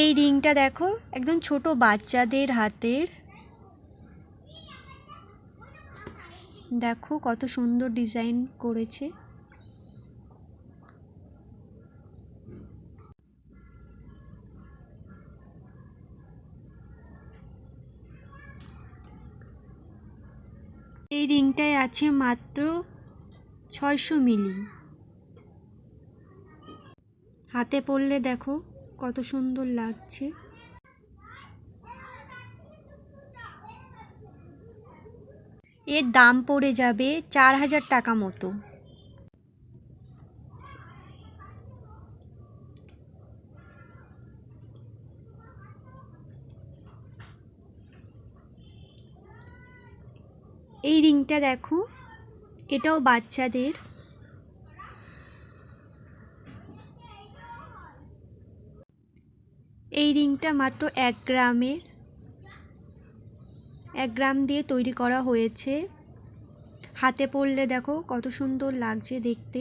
এই রিংটা দেখো, একদম ছোট বাচ্চাদের হাতের। দেখো কত সুন্দর ডিজাইন করেছে। এই রিংটায় আছে মাত্র ছয়শো মিলি। হাতে পরলে দেখো। কত সুন্দর লাগছে। এর দাম পড়ে যাবে চার হাজার টাকা মতো। এই রিংটা দেখো, এটাও বাচ্চাদের। এই রিংটা মাত্র এক গ্রামের এক গ্রাম দিয়ে তৈরি করা হয়েছে। হাতে পড়লে দেখো কত সুন্দর লাগছে দেখতে।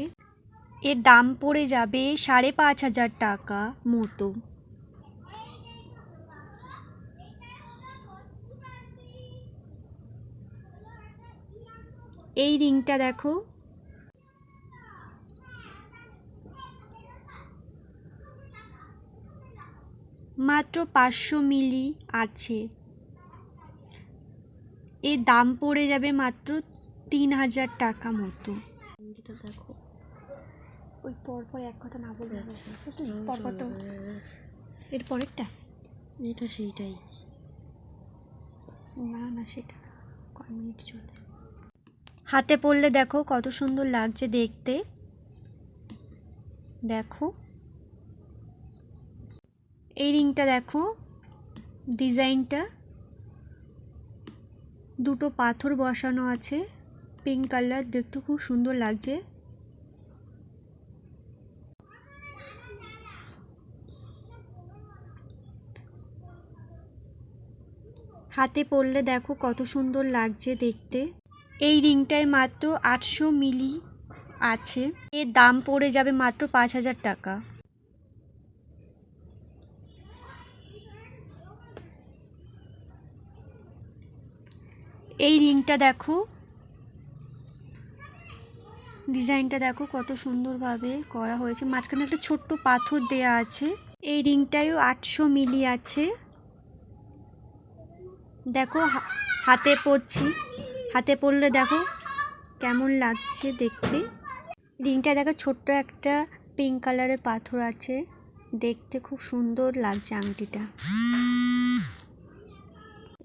এর দাম পড়ে যাবে সাড়ে পাঁচ হাজার টাকা মতো। এই রিংটা দেখো মাত্র পাঁচশো মিলি আছে। এর দাম পড়ে যাবে মাত্র তিন হাজার টাকা মতো। দেখো। ওই পর পর এক কথা না বলবে বুঝলি? পর পর তো এর পরেরটা? এটা সেইটাই। না না সেটা কয় মিনিট চলছে। হাতে পড়লে দেখো কত সুন্দর লাগছে দেখতে। দেখো। এই রিংটা দেখো। ডিজাইনটা। দুটো পাথর বসানো আছে। Pink colour. দেখতে খুব সুন্দর লাগছে। হাতে পরলে দেখো কত সুন্দর লাগছে দেখতে। এই রিংটায় মাত্র আটশো মিলি আছে। এর দাম পড়ে যাবে মাত্র পাঁচ হাজার টাকা। এই রিংটা দেখো। ডিজাইনটা দেখো কত সুন্দরভাবে করা হয়েছে। মাঝখানে একটা ছোট্ট পাথর দেয়া আছে। এই রিংটায়ও আটশো মিলি আছে। দেখো হাতে পরছি হাতে পরলে দেখো কেমন লাগছে দেখতে। রিংটা দেখো ছোট্ট একটা পিঙ্ক কালারের পাথর আছে। দেখতে খুব সুন্দর লাগছে আংটিটা।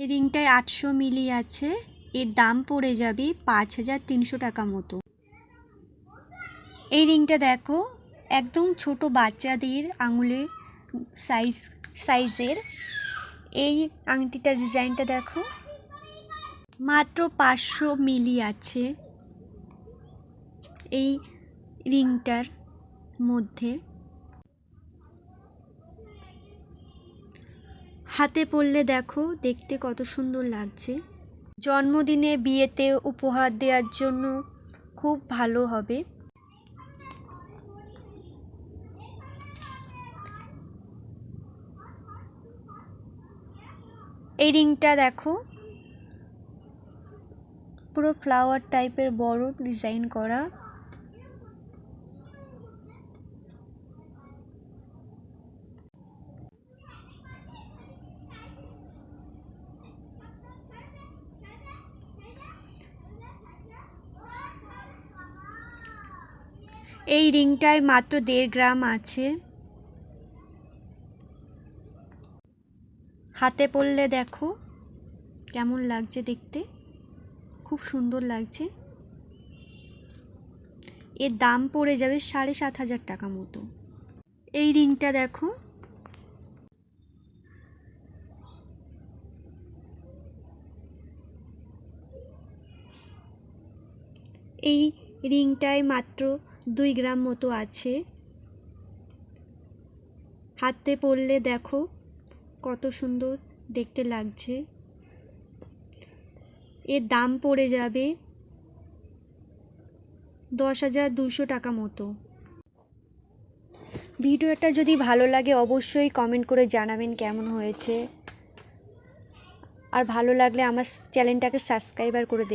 এই রিংটায় আটশো মিলি আছে। এর দাম পড়ে যাবে পাঁচ হাজার তিনশো টাকা মতো। এই রিংটা দেখো, একদম ছোট বাচ্চাদের আঙুলে সাইজ, সাইজের। এই আংটিটার ডিজাইনটা দেখো। মাত্র পাঁচশো মিলি আছে এই রিংটার মধ্যে। হাতে পরলে দেখো দেখতে কত সুন্দর লাগছে। জন্মদিনে বিয়েতে উপহার দেওয়ার জন্য খুব ভালো হবে। এই রিংটা দেখো। পুরো ফ্লাওয়ার টাইপের বড় ডিজাইন করা। এই রিংটায় মাত্র দেড় গ্রাম আছে। হাতে পরলে দেখো কেমন লাগছে দেখতে। খুব সুন্দর লাগছে। এর দাম পড়ে যাবে সাড়ে সাত হাজার টাকা মতো। এই রিংটা দেখো। এই রিংটায় মাত্র দুই গ্রাম মতো আছে। হাতে পরলে দেখো কত সুন্দর দেখতে লাগছে। এর দাম পড়ে যাবে দশ হাজার দুশো টাকা মতো। ভিডিওটা যদি ভালো লাগে অবশ্যই কমেন্ট করে জানাবেন কেমন হয়েছে। আর ভালো লাগলে আমার চ্যানেলটাকে সাবস্ক্রাইবার করে দেবেন।